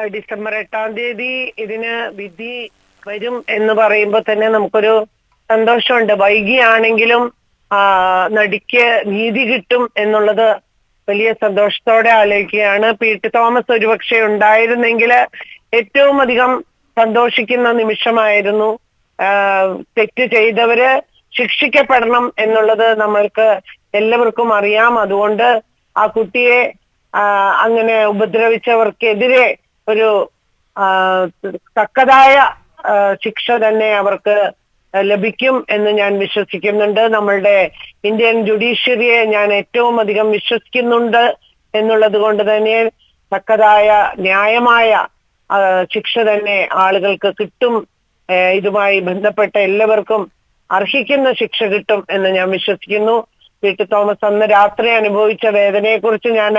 December എട്ടാം തീയതി ഇതിന് വിധി വരും എന്ന് പറയുമ്പോൾ തന്നെ നമുക്കൊരു സന്തോഷമുണ്ട്. വൈകിയാണെങ്കിലും നടിക്ക് നീതി കിട്ടും എന്നുള്ളത് വലിയ സന്തോഷത്തോടെ ആലോചിക്കുകയാണ്. പി. ടി. തോമസ് ഒരുപക്ഷെ ഉണ്ടായിരുന്നെങ്കിൽ ഏറ്റവും അധികം സന്തോഷിക്കുന്ന നിമിഷമായിരുന്നു. തെറ്റ് ചെയ്തവര് ശിക്ഷിക്കപ്പെടണം എന്നുള്ളത് നമ്മൾക്ക് എല്ലാവർക്കും അറിയാം. അതുകൊണ്ട് ആ കുട്ടിയെ അങ്ങനെ ഉപദ്രവിച്ചവർക്കെതിരെ ഒരു തക്കതായ ശിക്ഷ തന്നെ അവർക്ക് ലഭിക്കും എന്ന് ഞാൻ വിശ്വസിക്കുന്നുണ്ട്. നമ്മളുടെ ഇന്ത്യൻ ജുഡീഷ്യറിയെ ഞാൻ ഏറ്റവും അധികം വിശ്വസിക്കുന്നുണ്ട് എന്നുള്ളത് കൊണ്ട് തന്നെ തക്കതായ ന്യായമായ ശിക്ഷ തന്നെ ആളുകൾക്ക് കിട്ടും. ഇതുമായി ബന്ധപ്പെട്ട എല്ലാവർക്കും അർഹിക്കുന്ന ശിക്ഷ കിട്ടും എന്ന് ഞാൻ വിശ്വസിക്കുന്നു. വീട്ടു തോമസ് അന്ന് രാത്രി അനുഭവിച്ച വേദനയെക്കുറിച്ച് ഞാൻ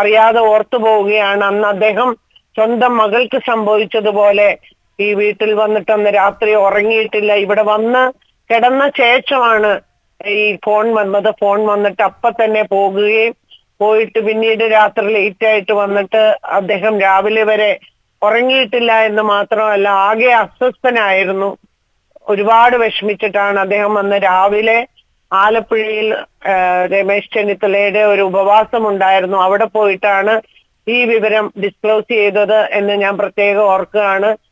അറിയാതെ ഓർത്തു പോവുകയാണ് അന്ന് അദ്ദേഹം സ്വന്തം മകൾക്ക് സംഭവിച്ചതുപോലെ ഈ വീട്ടിൽ വന്നിട്ട് അന്ന് രാത്രി ഉറങ്ങിയിട്ടില്ല. ഇവിടെ വന്ന് കിടന്ന ശേഷമാണ് ഈ ഫോൺ വന്നത്. ഫോൺ വന്നിട്ട് അപ്പൊ തന്നെ പോകുകയും പോയിട്ട് പിന്നീട് രാത്രി ലേറ്റ് ആയിട്ട് വന്നിട്ട് അദ്ദേഹം രാവിലെ വരെ ഉറങ്ങിയിട്ടില്ല എന്ന് മാത്രമല്ല ആകെ അസ്വസ്ഥനായിരുന്നു. ഒരുപാട് വിഷമിച്ചിട്ടാണ് അദ്ദേഹം അന്ന് രാവിലെ ആലപ്പുഴയിൽ രമേശ് ചെന്നിത്തലയുടെ ഒരു ഉപവാസം ഉണ്ടായിരുന്നു അവിടെ പോയിട്ടാണ് ഈ വിവരം ഡിസ്ക്ലോസ് ചെയ്തത് എന്ന് ഞാൻ പ്രത്യേകം ഓർക്കുകയാണ്.